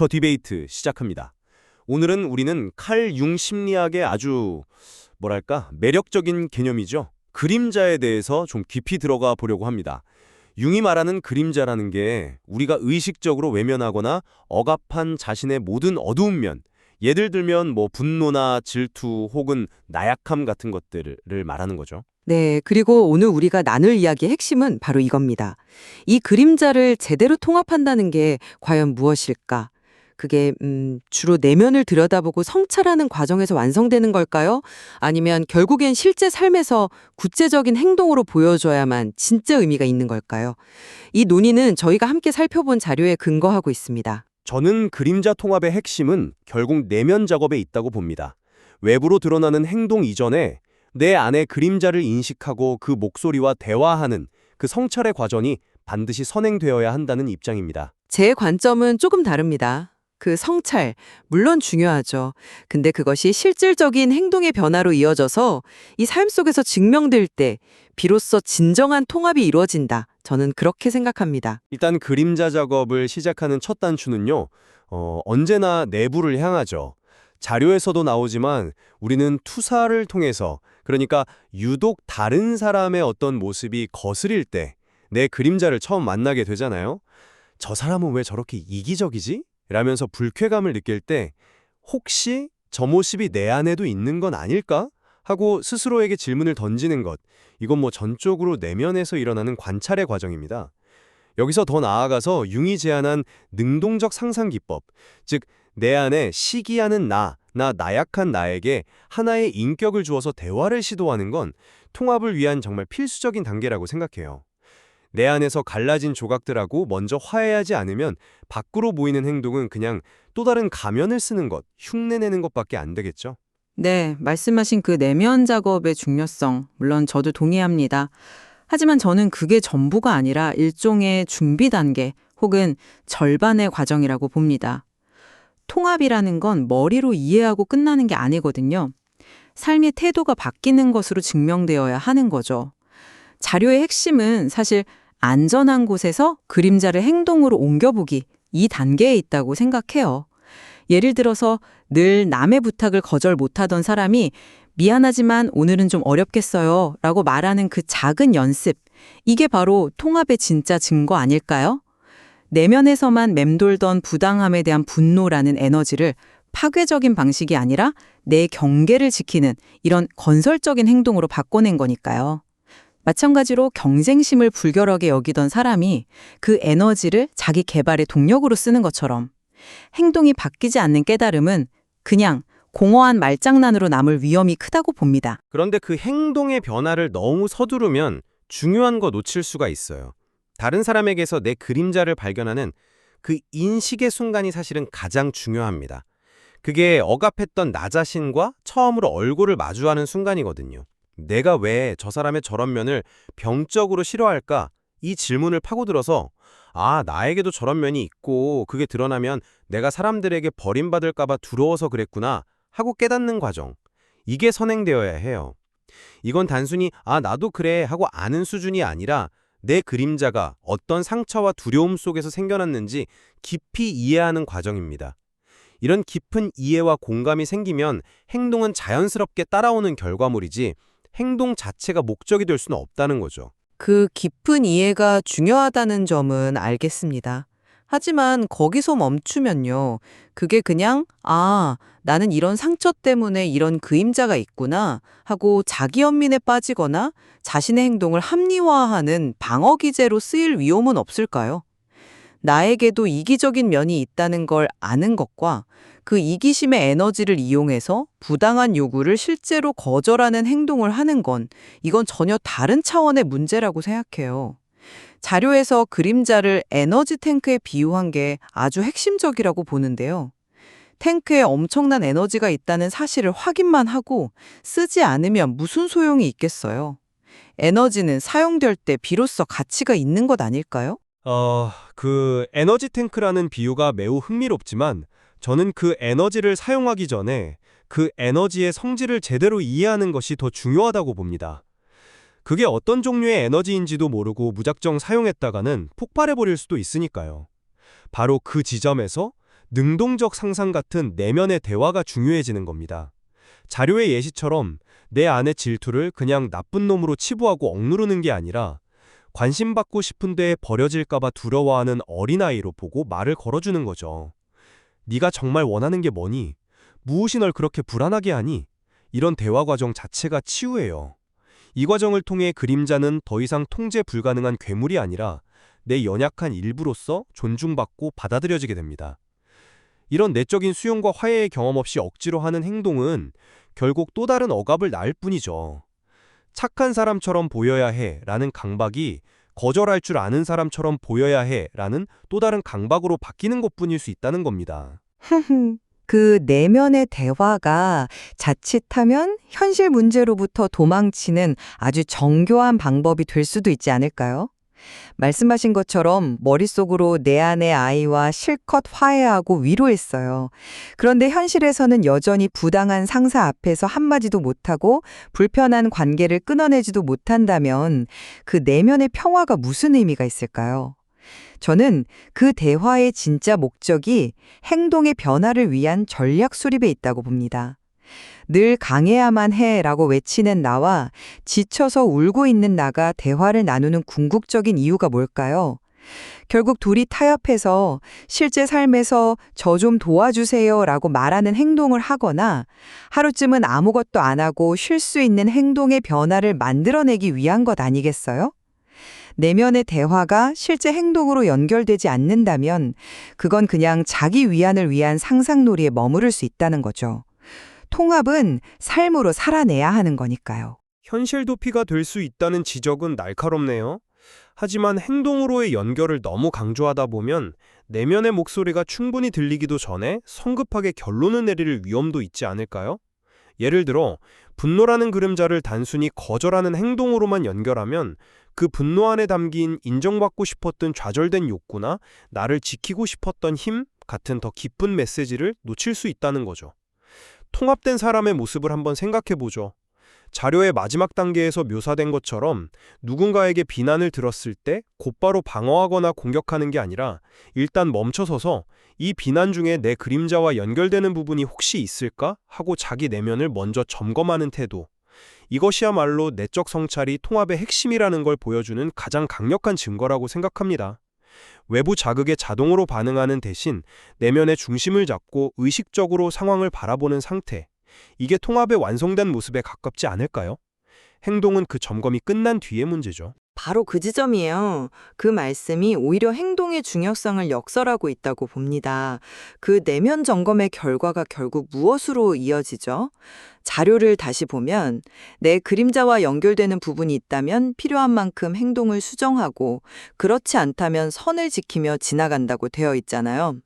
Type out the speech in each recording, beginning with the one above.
저 디베이트 시작합니다. 오늘은 우리는 칼 융 심리학의 아주 뭐랄까 매력적인 개념이죠. 그림자에 대해서 좀 깊이 들어가 보려고 합니다. 융이 말하는 그림자라는 게 우리가 의식적으로 외면하거나 억압한 자신의 모든 어두운 면, 예를 들면 뭐 분노나 질투 혹은 나약함 같은 것들을 말하는 거죠. 네, 그리고 오늘 우리가 나눌 이야기의 핵심은 바로 이겁니다. 이 그림자를 제대로 통합한다는 게 과연 무엇일까? 그게 음, 주로 내면을 들여다보고 성찰하는 과정에서 완성되는 걸까요? 아니면 결국엔 실제 삶에서 구체적인 행동으로 보여줘야만 진짜 의미가 있는 걸까요? 이 논의는 저희가 함께 살펴본 자료에 근거하고 있습니다. 저는 그림자 통합의 핵심은 결국 내면 작업에 있다고 봅니다. 외부로 드러나는 행동 이전에 내 안의 그림자를 인식하고 그 목소리와 대화하는 그 성찰의 과정이 반드시 선행되어야 한다는 입장입니다. 제 관점은 조금 다릅니다. 그 성찰, 물론 중요하죠. 근데 그것이 실질적인 행동의 변화로 이어져서 이 삶 속에서 증명될 때 비로소 진정한 통합이 이루어진다. 저는 그렇게 생각합니다. 일단 그림자 작업을 시작하는 첫 단추는요. 어, 언제나 내부를 향하죠. 자료에서도 나오지만 우리는 투사를 통해서 그러니까 유독 다른 사람의 어떤 모습이 거스릴 때 내 그림자를 처음 만나게 되잖아요. 저 사람은 왜 저렇게 이기적이지? 라면서 불쾌감을 느낄 때 혹시 저 모습이 내 안에도 있는 건 아닐까? 하고 스스로에게 질문을 던지는 것. 이건 뭐 전적으로 내면에서 일어나는 관찰의 과정입니다. 여기서 더 나아가서 융이 제안한 능동적 상상 기법, 즉 내 안에 시기하는 나, 나 나약한 나에게 하나의 인격을 주어서 대화를 시도하는 건 통합을 위한 정말 필수적인 단계라고 생각해요. 내 안에서 갈라진 조각들하고 먼저 화해하지 않으면 밖으로 보이는 행동은 그냥 또 다른 가면을 쓰는 것, 흉내내는 것밖에 안 되겠죠. 네, 말씀하신 그 내면 작업의 중요성, 물론 저도 동의합니다. 하지만 저는 그게 전부가 아니라 일종의 준비 단계 혹은 절반의 과정이라고 봅니다. 통합이라는 건 머리로 이해하고 끝나는 게 아니거든요. 삶의 태도가 바뀌는 것으로 증명되어야 하는 거죠. 자료의 핵심은 사실 안전한 곳에서 그림자를 행동으로 옮겨보기 이 단계에 있다고 생각해요. 예를 들어서 늘 남의 부탁을 거절 못하던 사람이 미안하지만 오늘은 좀 어렵겠어요 라고 말하는 그 작은 연습. 이게 바로 통합의 진짜 증거 아닐까요? 내면에서만 맴돌던 부당함에 대한 분노라는 에너지를 파괴적인 방식이 아니라 내 경계를 지키는 이런 건설적인 행동으로 바꿔낸 거니까요. 마찬가지로 경쟁심을 불결하게 여기던 사람이 그 에너지를 자기 개발의 동력으로 쓰는 것처럼 행동이 바뀌지 않는 깨달음은 그냥 공허한 말장난으로 남을 위험이 크다고 봅니다. 그런데 그 행동의 변화를 너무 서두르면 중요한 거 놓칠 수가 있어요. 다른 사람에게서 내 그림자를 발견하는 그 인식의 순간이 사실은 가장 중요합니다. 그게 억압했던 나 자신과 처음으로 얼굴을 마주하는 순간이거든요. 내가 왜 저 사람의 저런 면을 병적으로 싫어할까? 이 질문을 파고들어서 아, 나에게도 저런 면이 있고 그게 드러나면 내가 사람들에게 버림받을까 봐 두려워서 그랬구나 하고 깨닫는 과정. 이게 선행되어야 해요. 이건 단순히 아, 나도 그래 하고 아는 수준이 아니라 내 그림자가 어떤 상처와 두려움 속에서 생겨났는지 깊이 이해하는 과정입니다. 이런 깊은 이해와 공감이 생기면 행동은 자연스럽게 따라오는 결과물이지 행동 자체가 목적이 될 수는 없다는 거죠. 그 깊은 이해가 중요하다는 점은 알겠습니다. 하지만 거기서 멈추면요. 그게 그냥, 아, 나는 이런 상처 때문에 이런 그림자가 있구나 하고 자기 연민에 빠지거나 자신의 행동을 합리화하는 방어 기제로 쓰일 위험은 없을까요? 나에게도 이기적인 면이 있다는 걸 아는 것과 그 이기심의 에너지를 이용해서 부당한 요구를 실제로 거절하는 행동을 하는 건 이건 전혀 다른 차원의 문제라고 생각해요. 자료에서 그림자를 에너지 탱크에 비유한 게 아주 핵심적이라고 보는데요. 탱크에 엄청난 에너지가 있다는 사실을 확인만 하고 쓰지 않으면 무슨 소용이 있겠어요. 에너지는 사용될 때 비로소 가치가 있는 것 아닐까요? 어, 그 에너지 탱크라는 비유가 매우 흥미롭지만 저는 그 에너지를 사용하기 전에 그 에너지의 성질을 제대로 이해하는 것이 더 중요하다고 봅니다. 그게 어떤 종류의 에너지인지도 모르고 무작정 사용했다가는 폭발해버릴 수도 있으니까요. 바로 그 지점에서 능동적 상상 같은 내면의 대화가 중요해지는 겁니다. 자료의 예시처럼 내 안의 질투를 그냥 나쁜 놈으로 치부하고 억누르는 게 아니라 관심받고 싶은데 버려질까봐 두려워하는 어린아이로 보고 말을 걸어주는 거죠. 네가 정말 원하는 게 뭐니? 무엇이 널 그렇게 불안하게 하니? 이런 대화 과정 자체가 치유예요. 이 과정을 통해 그림자는 더 이상 통제 불가능한 괴물이 아니라 내 연약한 일부로서 존중받고 받아들여지게 됩니다. 이런 내적인 수용과 화해의 경험 없이 억지로 하는 행동은 결국 또 다른 억압을 낳을 뿐이죠. 착한 사람처럼 보여야 해 라는 강박이 거절할 줄 아는 사람처럼 보여야 해 라는 또 다른 강박으로 바뀌는 것 뿐일 수 있다는 겁니다. 그 내면의 대화가 자칫하면 현실 문제로부터 도망치는 아주 정교한 방법이 될 수도 있지 않을까요? 말씀하신 것처럼 머릿속으로 내 안의 아이와 실컷 화해하고 위로했어요. 그런데 현실에서는 여전히 부당한 상사 앞에서 한마디도 못하고 불편한 관계를 끊어내지도 못한다면 그 내면의 평화가 무슨 의미가 있을까요? 저는 그 대화의 진짜 목적이 행동의 변화를 위한 전략 수립에 있다고 봅니다. 늘 강해야만 해 라고 외치는 나와 지쳐서 울고 있는 나가 대화를 나누는 궁극적인 이유가 뭘까요? 결국 둘이 타협해서 실제 삶에서 저 좀 도와주세요 라고 말하는 행동을 하거나 하루쯤은 아무것도 안 하고 쉴 수 있는 행동의 변화를 만들어내기 위한 것 아니겠어요? 내면의 대화가 실제 행동으로 연결되지 않는다면 그건 그냥 자기 위안을 위한 상상놀이에 머무를 수 있다는 거죠. 통합은 삶으로 살아내야 하는 거니까요. 현실 도피가 될 수 있다는 지적은 날카롭네요. 하지만 행동으로의 연결을 너무 강조하다 보면 내면의 목소리가 충분히 들리기도 전에 성급하게 결론을 내릴 위험도 있지 않을까요? 예를 들어 분노라는 그림자를 단순히 거절하는 행동으로만 연결하면 그 분노 안에 담긴 인정받고 싶었던 좌절된 욕구나 나를 지키고 싶었던 힘 같은 더 깊은 메시지를 놓칠 수 있다는 거죠. 통합된 사람의 모습을 한번 생각해 보죠. 자료의 마지막 단계에서 묘사된 것처럼 누군가에게 비난을 들었을 때 곧바로 방어하거나 공격하는 게 아니라 일단 멈춰서서 이 비난 중에 내 그림자와 연결되는 부분이 혹시 있을까 하고 자기 내면을 먼저 점검하는 태도. 이것이야말로 내적 성찰이 통합의 핵심이라는 걸 보여주는 가장 강력한 증거라고 생각합니다. 외부 자극에 자동으로 반응하는 대신 내면의 중심을 잡고 의식적으로 상황을 바라보는 상태. 이게 통합의 완성된 모습에 가깝지 않을까요? 행동은 그 점검이 끝난 뒤의 문제죠. 바로 그 지점이에요. 그 말씀이 오히려 행동의 중요성을 역설하고 있다고 봅니다. 그 내면 점검의 결과가 결국 무엇으로 이어지죠? 자료를 다시 보면 내 그림자와 연결되는 부분이 있다면 필요한 만큼 행동을 수정하고 그렇지 않다면 선을 지키며 지나간다고 되어 있잖아요.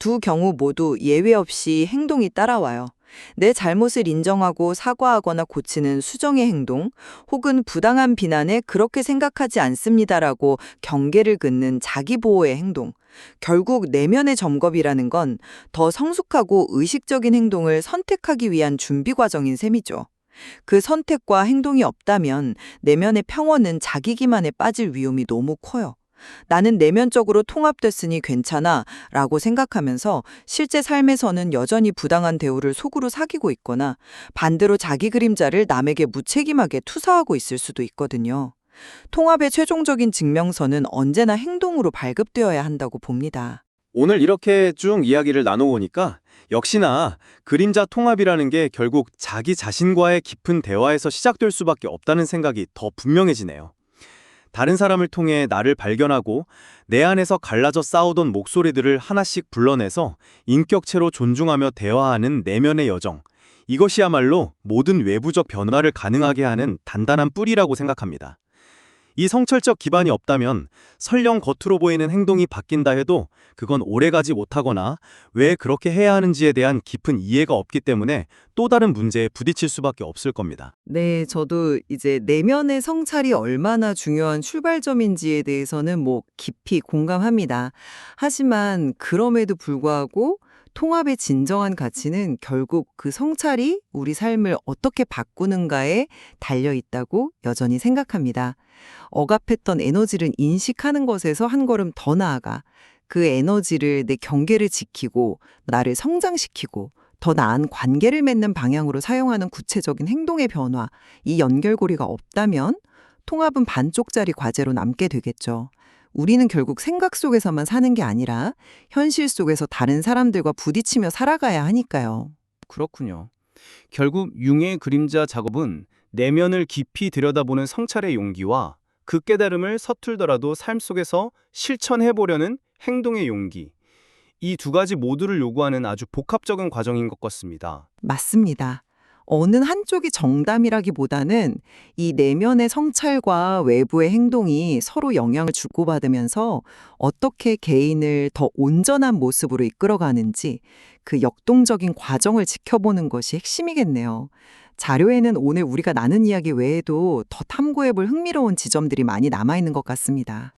두 경우 모두 예외 없이 행동이 따라와요. 내 잘못을 인정하고 사과하거나 고치는 수정의 행동, 혹은 부당한 비난에 그렇게 생각하지 않습니다라고 경계를 긋는 자기보호의 행동. 결국 내면의 점검이라는 건 더 성숙하고 의식적인 행동을 선택하기 위한 준비 과정인 셈이죠. 그 선택과 행동이 없다면 내면의 평온은 자기 기만에 빠질 위험이 너무 커요. 나는 내면적으로 통합됐으니 괜찮아 라고 생각하면서 실제 삶에서는 여전히 부당한 대우를 속으로 사귀고 있거나 반대로 자기 그림자를 남에게 무책임하게 투사하고 있을 수도 있거든요. 통합의 최종적인 증명서는 언제나 행동으로 발급되어야 한다고 봅니다. 오늘 이렇게 쭉 이야기를 나눠보니까 역시나 그림자 통합이라는 게 결국 자기 자신과의 깊은 대화에서 시작될 수밖에 없다는 생각이 더 분명해지네요. 다른 사람을 통해 나를 발견하고 내 안에서 갈라져 싸우던 목소리들을 하나씩 불러내서 인격체로 존중하며 대화하는 내면의 여정. 이것이야말로 모든 외부적 변화를 가능하게 하는 단단한 뿌리라고 생각합니다. 이 성철적 기반이 없다면 설령 겉으로 보이는 행동이 바뀐다 해도 그건 오래가지 못하거나 왜 그렇게 해야 하는지에 대한 깊은 이해가 없기 때문에 또 다른 문제에 부딪힐 수밖에 없을 겁니다. 네, 저도 이제 내면의 성찰이 얼마나 중요한 출발점인지에 대해서는 뭐 깊이 공감합니다. 하지만 그럼에도 불구하고 통합의 진정한 가치는 결국 그 성찰이 우리 삶을 어떻게 바꾸는가에 달려 있다고 여전히 생각합니다. 억압했던 에너지를 인식하는 것에서 한 걸음 더 나아가 그 에너지를 내 경계를 지키고 나를 성장시키고 더 나은 관계를 맺는 방향으로 사용하는 구체적인 행동의 변화, 이 연결고리가 없다면 통합은 반쪽짜리 과제로 남게 되겠죠. 우리는 결국 생각 속에서만 사는 게 아니라 현실 속에서 다른 사람들과 부딪히며 살아가야 하니까요. 그렇군요. 결국 융의 그림자 작업은 내면을 깊이 들여다보는 성찰의 용기와 그 깨달음을 서툴더라도 삶 속에서 실천해보려는 행동의 용기. 이 두 가지 모두를 요구하는 아주 복합적인 과정인 것 같습니다. 맞습니다. 어느 한쪽이 정답이라기보다는 이 내면의 성찰과 외부의 행동이 서로 영향을 주고받으면서 어떻게 개인을 더 온전한 모습으로 이끌어가는지 그 역동적인 과정을 지켜보는 것이 핵심이겠네요. 자료에는 오늘 우리가 나눈 이야기 외에도 더 탐구해볼 흥미로운 지점들이 많이 남아있는 것 같습니다.